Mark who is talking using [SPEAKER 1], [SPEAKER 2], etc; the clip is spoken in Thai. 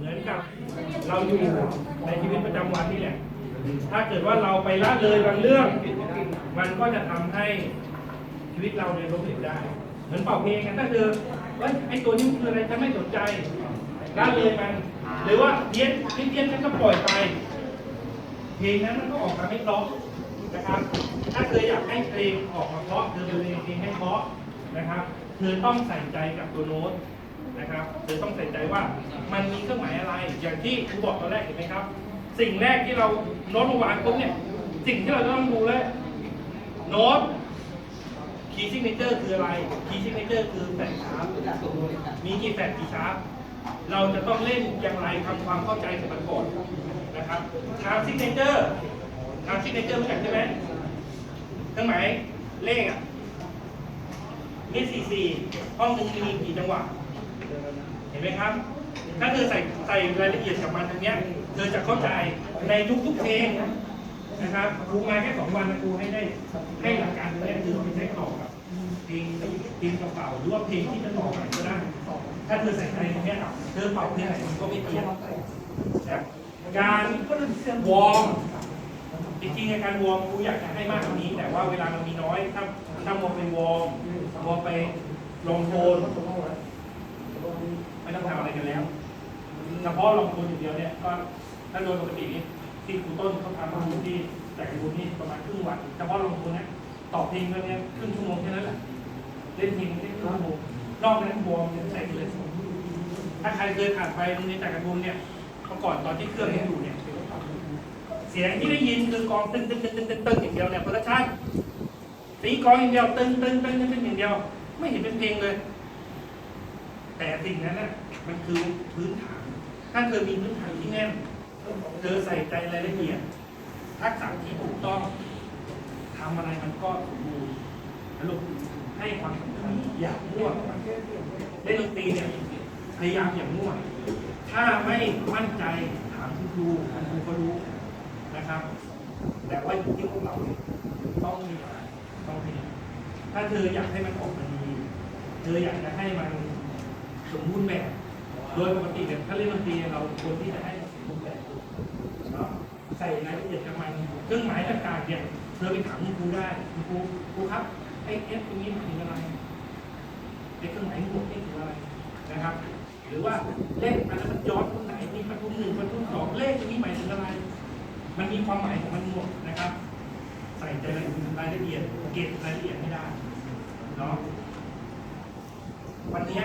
[SPEAKER 1] เหมือนกับเราอยู่ในชีวิตประจำวันนี่แหละ ถ้าเกิดว่าเราไปละเลยบางเรื่อง มันก็จะทำให้ชีวิตเราเนี่ยล้มเหลวได้ เหมือนเป่าเพลงกันถ้าเธอเอ้ยไอ้ตัวนี้มันคืออะไรฉันไม่สนใจละเลยมัน หรือว่าเพี้ยนเพี้ยนฉันก็ปล่อยไป เพลงนั้นมันก็ออกมาไม่เพราะนะครับ ถ้าเธออยากให้เพลงออกมาเพราะเธอเป็นเพลงให้เพราะนะครับ เธอต้องใส่ใจกับตัวโน้ต นะครับเธอต้องใส่ใจว่ามันมีเครื่องหมายอะไร อย่างที่ครูบอกตอนแรกเห็นไหมครับ สิ่งแรกที่เราโน้ตมาวางปุ๊บเนี่ย สิ่งที่เราต้องดูเลยโน้ตคีย์ซิกเนเจอร์คืออะไรคีย์ซิกเนเจอร์คือแฟลชชาร์ปมีกี่แฟลชกี่ชาร์ปเราจะต้องเล่นอย่างไรทำความเข้าใจกับมันก่อนนะครับชาร์ปซิกเนเจอร์ชาร์ปซิกเนเจอร์รู้จักใช่ไหมเครื่องหมายเลขอะนี่สี่สี่ห้องหนึ่งมีกี่จังหวะ เห็นไหมครับ ถ้าเธอใส่ใส่รายละเอียดกับมันตรงนี้เธอจะเข้าใจในทุกๆเพลงนะครับครูมาแค่สองวันนะครูให้ได้ให้หลักการตรงนี้คือเอาไปใช้ต่อกับเพลงเพลงเก่าๆหรือว่าเพลงที่จะต่อใหม่ก็ได้ถ้าเธอใส่ใจตรงนี้เธอเป่าเพลงไหนมันก็ไม่เพี้ยนนะการวอร์มจริงๆในการวอร์มครูอยากจะให้มากกว่านี้ แต่ว่าเวลามันมีน้อยถ้าถ้าวอร์มเป็นวอร์มวอร์มไปลงโทน ไม่ต้องทำอะไรกันแล้ว เฉพาะลงทุนอย่างเดียวเนี่ยก็ถ้าโดยปกตินี่ที่ครูต้นเขาทำมาที่แต่ครูนี่ประมาณครึ่งวันเฉพาะลงทุนเนี่ยต่อเพลงแล้วเนี่ยครึ่งชั่วโมงแค่นั้นแหละเล่นเพลงแค่ครึ่งชั่วโมงนอกนั้นบวมยังใส่เลยถ้าใครเคยผ่านไปโรงเรียนจากระบุญเนี่ยเมื่อก่อนตอนที่เครื่องยังอยู่เนี่ยเสียงที่ได้ยินคือกองตึ้งตึ้งตึ้งตึ้งตึ้งตึ้งอย่างเดียวเนี่ยเพราะชั่นตีกองอย่างเดียวตึ้งตึ้งตึ้งตึ้งตึ้งอย่างเดียว ไม่เห็นเป็นเพลงเลย แต่สิ่งนั้นน่ะมันคือพื้นฐาน ถ้าเธอมีพื้นฐานที่แน่นเธอใส่ใจรายละเอียด ทักษะที่ถูกต้องทำอะไรมันก็สมบูรณ์ลูกให้ความสำคัญอย่ามั่วเล่นดนตรีเนี่ยพยายามอย่ามั่วถ้าไม่มั่นใจถามคุณครูคุณครูก็รู้นะครับ แต่ว่าอยู่ที่พวกเราต้องมีอะไรต้องมีถ้าเธออยากให้มันออกมาดี เธออยากจะให้มันสมบูรณ์แบบ โดยปกติเนี่ยถ้าเล่นดนตรีเราควรที่จะให้สมบูรณ์แบบเนาะใส่รายละเอียดกับมันเครื่องหมายต่างๆเนี่ยเธอไปถามคุณครูได้คุณครูครูครับไอ้เอฟตรงนี้หมายถึงอะไรไอ้เครื่องหมายบวกนี่ถึงอะไรนะครับ หรือว่าเลขอันนั้นมันย้อนตรงไหนมีประตูหนึ่งประตูสองเลขตรงนี้หมายถึงอะไร มันมีความหมายของมันหมดนะครับ ใส่ใจรายละเอียดเก็บรายละเอียดให้ได้เนาะวันนี้